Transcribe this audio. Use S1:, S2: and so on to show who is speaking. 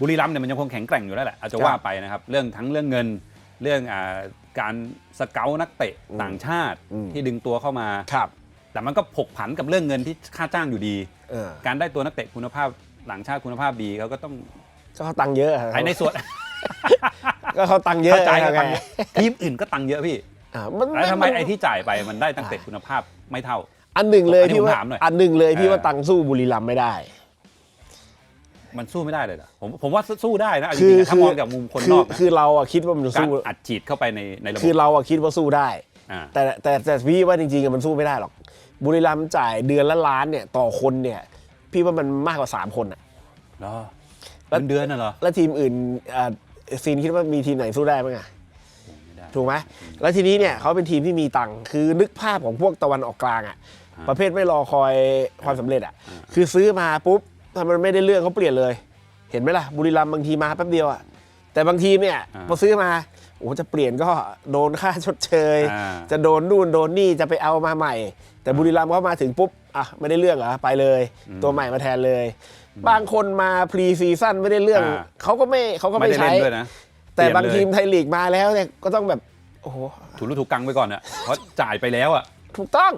S1: บุรีรัมย์เนี่ยมันยังคงแข็งแกร่งอยู่แล้วแหละอาจจะ
S2: ครับ
S1: ว่าไปนะครับเรื่องทั้งเรื่องเงินเรื่องอาการสเกลนักเตะ
S2: อืม
S1: ต่างชาติ
S2: อืม
S1: ที่ดึงตัวเข้ามา
S2: ครับ
S1: แต่มันก็ผกผันกับเรื่องเงินที่ค่าจ้างอยู่ดี
S2: เออ
S1: การได้ตัวนักเตะคุณภาพต่างชาติคุณภาพดีเขาก็ต้อง
S2: ก็เขาตังค์เยอะครับ
S1: ไอ้ในส่วน
S2: ก็เขาตังค์เยอะ
S1: เข้าใจก็
S2: ไง
S1: ตังค์เยอะทีมอื่นก็ตังค์เยอะพี่
S2: อ่ามัน
S1: แล้วทำไม
S2: น
S1: ไอ้ที่จ่ายไปมันได้นักเตะคุณภาพไม่เท่า
S2: อันหนึ่งเลย
S1: อันนี้
S2: พี่
S1: ผม
S2: ว่า
S1: ถามหน่อย
S2: อันหนึ่งเลยพี่
S1: เออ
S2: ว่าตังค์สู้บุรีรัมย์ไม่ได้
S1: มันสู้ไม่ได้เลยเหรอผมผมว่าสู้ได้นะเอาจ
S2: คื
S1: ริ
S2: อง
S1: ๆนะถ้ามองจากมุมคน
S2: คื
S1: นอกนะ
S2: คือเราอะคิดว่ามัน
S1: การ
S2: สู้
S1: อัดฉีดเข้าไปในในระบบ
S2: คือเราอะคิดว่าสู้ได้
S1: อ่า
S2: แต่แต่แต่พี่ว่าจริงๆอะมันสู้ไม่ได้หรอก บุรีรัมย์จ่ายเดือนละล้านเนี่ยต่อคนเนี่ย พี่ว่ามันมากกว่า 3 คนอะ
S1: เหรอ
S2: แล้ว
S1: เงินเดือนน่ะเหรอ
S2: แล้วทีมอื่นอ่าซีนคิดว่ามีทีมไหนสู้ได้บ้างอะ
S1: ไม่ได้
S2: ถูกไหมแล้วทีนี้เนี่ยเขาเป็นทีมที่มีตังค์คือนึกภาพของพวกตะวันออกกลางอะ
S1: อ่า
S2: ประเภทไม่รอคอยความสำเร็จอะ
S1: อ่า
S2: คือซื้อมาปุ๊บ ถ้ามันไม่ได้เรื่องเขาเปลี่ยนเลย เห็นไหมล่ะบุรีรัมย์บางทีมาแป๊บเดียวอะแต่บางทีมเนี่ยพอซื้อมาโอ้จะเปลี่ยนก็โดนค่าชดเชย
S1: อ่า
S2: จะโดนนู่นโดนนี่จะไปเอามาใหม่ แต่บุรีรัมย์เขามาถึงปุ๊บอะไม่ได้เรื่องเหรอไปเลย ตัวใหม่มาแทนเลย บางคนมาพรีซีซั่นไม่ได้เรื่อง
S1: อ่า
S2: เขาก็ไม่เขาก็
S1: ไม่
S2: ไม่
S1: ได้
S2: ใช้
S1: เล่นด้วยนะ
S2: แต่
S1: เปลี่ยน
S2: บาง
S1: เลย
S2: ทีมไทยลีกมาแล้วเนี่ยก็ต้องแบบโอ้โห
S1: ถูกรู้ถูกกังไปก่อนอะเพราะจ่ายไปแล้วอะ
S2: ถูกต้อง